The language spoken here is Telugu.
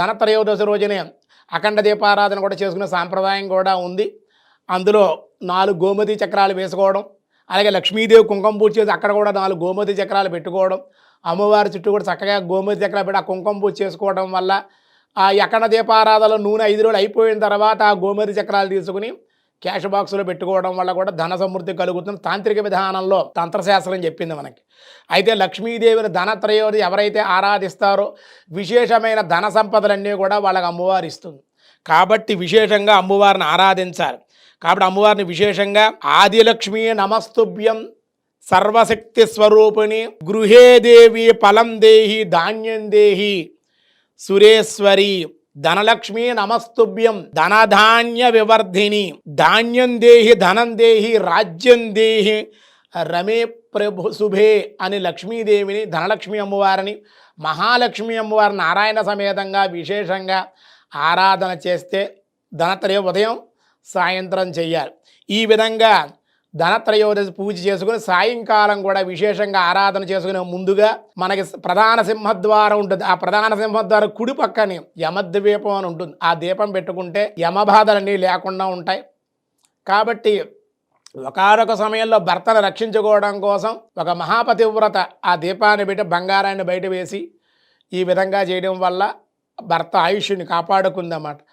ధనత్రయోదశి రోజునే అఖండ దీపారాధన కూడా చేసుకునే సాంప్రదాయం కూడా ఉంది. అందులో నాలుగు గోమతి చక్రాలు వేసుకోవడం అలాగే లక్ష్మీదేవి కుంకుమ పూజ చేసి అక్కడ కూడా నాలుగు గోమతి చక్రాలు పెట్టుకోవడం అమ్మవారి చుట్టూ కూడా చక్కగా గోమతి చక్రాలు పెట్టి ఆ కుంకుమ పూజ చేసుకోవడం వల్ల ఆ అఖండ దీపారాధనలో నూనె ఐదు రోజులు అయిపోయిన తర్వాత ఆ గోమతి చక్రాలు తీసుకుని క్యాష్ బాక్స్లో పెట్టుకోవడం వల్ల కూడా ధన సమృద్ధి కలుగుతుంది. తాంత్రిక విధానంలో తంత్రశాస్త్రం చెప్పింది మనకి. అయితే లక్ష్మీదేవిని ధనత్రయోది ఎవరైతే ఆరాధిస్తారో విశేషమైన ధన సంపదలన్నీ కూడా వాళ్ళకి అమ్మవారు ఇస్తుంది. కాబట్టి విశేషంగా అమ్మవారిని ఆరాధించాలి. కాబట్టి అమ్మవారిని విశేషంగా ఆదిలక్ష్మి నమస్తుభ్యం సర్వశక్తి స్వరూపిణి గృహే దేవి ఫలం దేహి ధాన్యం దేహి సురేశ్వరి ధనలక్ష్మి నమస్తుభ్యం ధనధాన్య వివర్ధిని. ధాన్యం దేహి ధనం దేహి రాజ్యం దేహి. రమే ప్రభు శుభే అని లక్ష్మీదేవిని ధనలక్ష్మి అమ్మవారిని మహాలక్ష్మి అమ్మవారి నారాయణ సమేతంగా విశేషంగా ఆరాధన చేస్తే ధనత్రయ ఉదయం సాయంత్రం చెయ్యాలి. ఈ విధంగా ధనత్రయోదశి పూజ చేసుకుని సాయంకాలం కూడా విశేషంగా ఆరాధన చేసుకునే ముందుగా మనకి ప్రధాన సింహద్వారం ఉంటుంది. ఆ ప్రధాన సింహద్వారం కుడి పక్కని యమద్వీపం అని ఉంటుంది. ఆ దీపం పెట్టుకుంటే యమబాధలన్నీ లేకుండా ఉంటాయి. కాబట్టి ఒకనొక సమయంలో భర్తను రక్షించుకోవడం కోసం ఒక మహాపతివ్రత ఆ దీపాన్ని పెట్టి బంగారాన్ని బయట వేసి ఈ విధంగా చేయడం వల్ల భర్త ఆయుష్ని కాపాడుకుందన్నమాట.